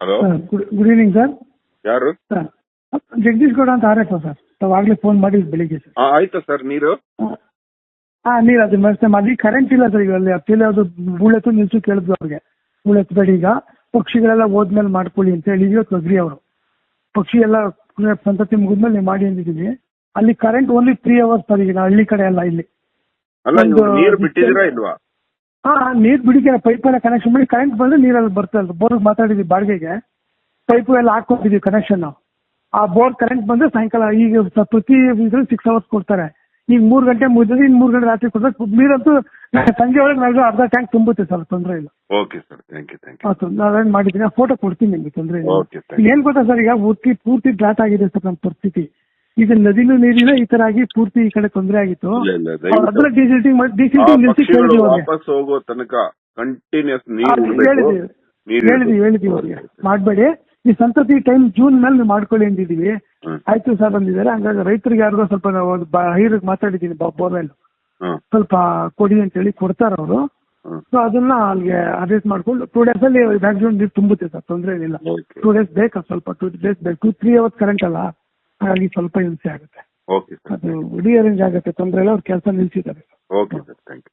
Hello good evening sir ಯಾರು? ಜಗದೀಶ್ ಗೌಡ ಅಂತ R F sir ತಾವು ಆಗ್ಲೇ ಫೋನ್ ಮಾಡಿ ಬೆಳಿಗ್ಗೆ ಸರ್ ಆಯ್ತಾ ಸರ್ ನೀರು? ಹಾ ನೀರ್ ಅದು ಮತ್ತೆ ಮಾಡಿ. ಕರೆಂಟ್ ಇಲ್ಲ ಸರ್ ಈಗ ಅಲ್ಲಿ ಅದು ಯಾವುದು ಬೂಳೆತ್ತು ನಿಲ್ಸು ಕೇಳಿದ್ವಿ ಅವ್ರಿಗೆ. ಬೂಳೆತ್ತಬೇಡಿ ಈಗ. ಪಕ್ಷಿಗಳೆಲ್ಲ ಹೋದ್ಮೇಲೆ ಮಾಡ್ಕೊಳ್ಳಿ ಅಂತ ಹೇಳಿ ಅಗ್ರಿ ಅವರು. ಪಕ್ಷಿ ಎಲ್ಲ ಸಂತತಿ ಮುಗಿದ್ಮೇಲೆ ನೀವು ಮಾಡಿ ಅಂದಿದ್ದೀವಿ. ಅಲ್ಲಿ current only three hours sir ಈಗ ಹಳ್ಳಿ ಕಡೆ ಎಲ್ಲ ಇಲ್ಲಿ. ಅಲ್ಲ ನೀರು ಬಿಟ್ಟಿದ್ದೀರಾ ಇಲ್ವಾ? ಹಾ ನೀರ್ ಬಿಡಿಕೆ ಪೈಪ್ ಎಲ್ಲ ಕನೆಕ್ಷನ್ ಮಾಡಿ ಕರೆಂಟ್ ಬಂದ್ರೆ ನೀರಲ್ಲಿ ಬರ್ತಲ್ಲ ಬೋರ್ ಮಾತಾಡಿದ್ವಿ ಬಾಡಿಗೆಗೆ. ಪೈಪ್ ಎಲ್ಲ ಹಾಕೊಂಡಿದ್ವಿ ಕನೆಕ್ಷನ್ ಆ ಬೋರ್ ಕರೆಂಟ್ ಬಂದ್ರೆ ಸಾಯಂಕಾಲ ಈಗ ಪ್ರತಿ ಇದ್ರಲ್ಲಿ ಸಿಕ್ಸ್ ಅವರ್ಸ್ ಕೊಡ್ತಾರೆ. ಈಗ ಮೂರ್ ಗಂಟೆ ಮುಗಿದ್ರೆ ಇನ್ ಮೂರ್ ಗಂಟೆ ರಾತ್ರಿ ಕೊಡ್ತಾರೆ. ನೀರಂತೂ ಸಂಜೆ ಒಳಗೆ ನಾವು ಅರ್ಧ ಟ್ಯಾಂಕ್ ತುಂಬುತ್ತೆ ಸರ್ ತೊಂದರೆ ಇಲ್ಲ. Okay sir thank you thank ನಾವೇನ್ ಮಾಡಿದ್ದೀನಿ. ಫೋಟೋ ಕೊಡ್ತೀನಿ ನಿಮ್ಗೆ ತೊಂದರೆ ಇಲ್ಲ. Okay thank. ಏನ್ ಗೊತ್ತಾ ಸರ್ ಈಗ ಪೂರ್ತಿ ಪೂರ್ತಿ ಡ್ರಾಟ್ ಆಗಿದೆ ಸರ್ ನಮ್ಮ ಪರಿಸ್ಥಿತಿ. ಈಗ ನದಿನೂ ನೀರಿನ ಈ ತರ ಆಗಿ ಪೂರ್ತಿ ಈ ಕಡೆ ತೊಂದರೆ ಆಗಿತ್ತು. ಇಲ್ಲ ಇಲ್ಲ ಅದನ್ನ ದಯವಿಟ್ಟು ಡಿಸಿಲ್ಟಿಂಗ್ ಮಾಡಿ ಆ ಡಿಸಿಲ್ಟಿಂಗ್ ನಿಲ್ಸಿ ಪಕ್ಷಿಗಳು ಕೇಳಿದ್ವಿ ಅವ್ರಿಗೆ ವಾಪಸ್ ಹೋಗೋ ತನಕ ಕಂಟಿನ್ಯೂಸ್ ಇರ್ಬೇಕು. ಹೇಳಿದೀವಿ ನೀರು ಹೇಳಿದೀವಿ ಇರ್ಬೇಕು. ಹೇಳಿದೀವಿ ಅವ್ರಿಗೆ. ಮಾಡಬೇಡಿ. ಈ ಸಂತತಿ ಟೈಮ್ ಜೂನ್ ಮೇಲೆ ನೀವು ಮಾಡ್ಕೊಳ್ಳಿ ಅಂದಿದೀವಿ ಹ್ಮ್. ಆಯ್ತು ಸರ್ ಬಂದಿದ್ದಾರೆ ಹಂಗಾಗಿ ರೈತರಿಗೆ ಯಾರಿಗೋ ಸ್ವಲ್ಪ ನಾವು ಒಂದು ಹೈರಿಗೆ ಮಾತಾಡಿದ್ದೀನಿ ಬೋರ್ವೆಲ್. ಸ್ವಲ್ಪ ಕೊಡಿ ಅಂತ ಹೇಳಿ ಕೊಡ್ತಾರ ಅವರು. ಸೊ ಅದನ್ನ ಅಲ್ಲಿಗೆ ಅಡ್ಜಸ್ಟ್ ಮಾಡ್ಕೊಂಡು ಟೂ ಡೇಸ್ ಅಲ್ಲಿ ಮ್ಯಾಕ್ಸಿಮಮ್ ನೀರು ತುಂಬುತ್ತೆ ಸರ್ ತೊಂದರೆ ಏನಿಲ್ಲ. Okay. ಟೂ ಡೇಸ್ ಬೇಕಾ ಸ್ವಲ್ಪ ಟೂ ಡೇಸ್ ಬೇಕು. ಟೂ ತ್ರೀ ಅವರ್ಸ್ ಕರೆಂಟ್ ಅಲ್ಲ. ಹಾಗಾಗಿ ಸ್ವಲ್ಪ ಹಿಂಸೆ ಆಗುತ್ತೆ. ಓಕೆ ಸರ್ ಅದು ರಿಅರೇಂಜ್ ಆಗುತ್ತೆ ತೊಂದರೆ ಇಲ್ಲ ಅವ್ರ ಕೆಲಸ ನಿಲ್ಸಿದ್ದಾರೆ ಓಕೆ ಸರ್ ಥ್ಯಾಂಕ್ ಯು